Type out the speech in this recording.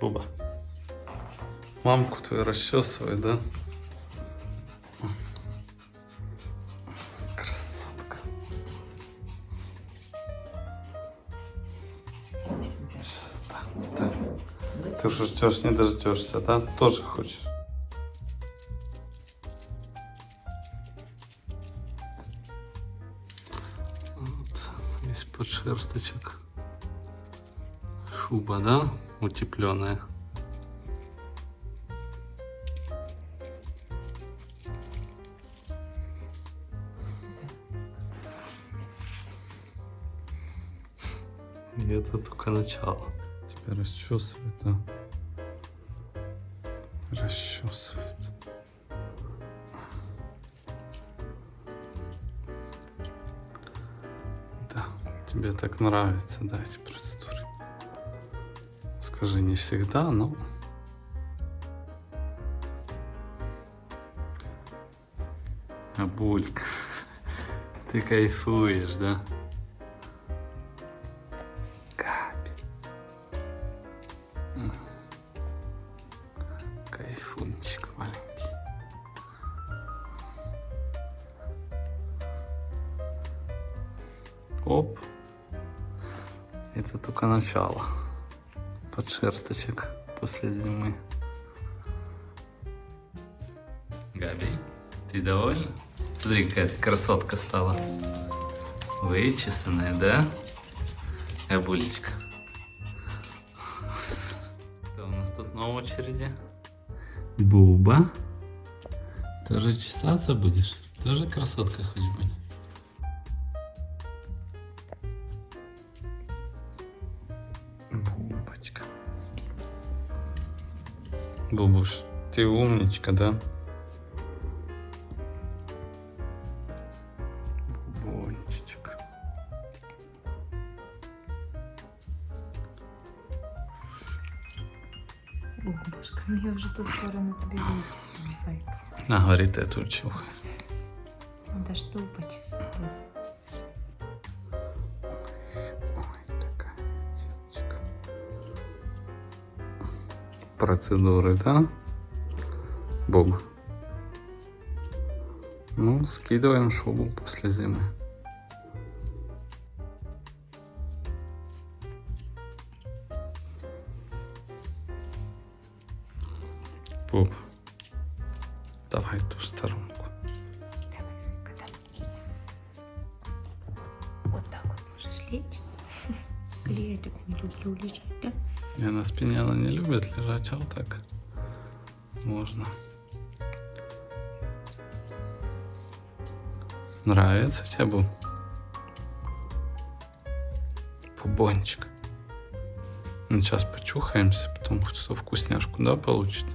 Буба. Мамку твою расчесывай, да? Красотка. Сейчас, да, да. Ты уже ждешь, не дождешься, да? Тоже хочешь? Вот, весь подшерсточек. Шуба, да? Утепленная. И это только начало. Тебя расчесывает, да? Расчесывает. Да, тебе так нравится, да, эти процедуры. Скажи, не всегда, но... Абулька, ты кайфуешь, да? М. Кайфунчик маленький. Оп. Это только начало. Подшерсточек после зимы. Габи, ты довольна? Смотри, какая ты красотка стала. Вычесанная, да? Габулечка. Кто у нас тут на очереди? Буба. Тоже чесаться будешь? Тоже красотка хочешь быть? Бубуш, ты умничка, да? Бубончик. Бабушка, ну я вже ту сторону тобі вичесала, зайка. А, говорит, эту чухай. Надо ж ту почесати. Процедуры, да? Боб. Ну, скидываем шубу после зимы. Боб, давай ту сторонку. Вот так вот можешь лечь. Я так не люблю лежать, да? Я на спине она не любит лежать, а вот так можно. Нравится тебе, Бу? Бубончик. Ну, сейчас почухаемся, потом кто вкусняшку, да, получит?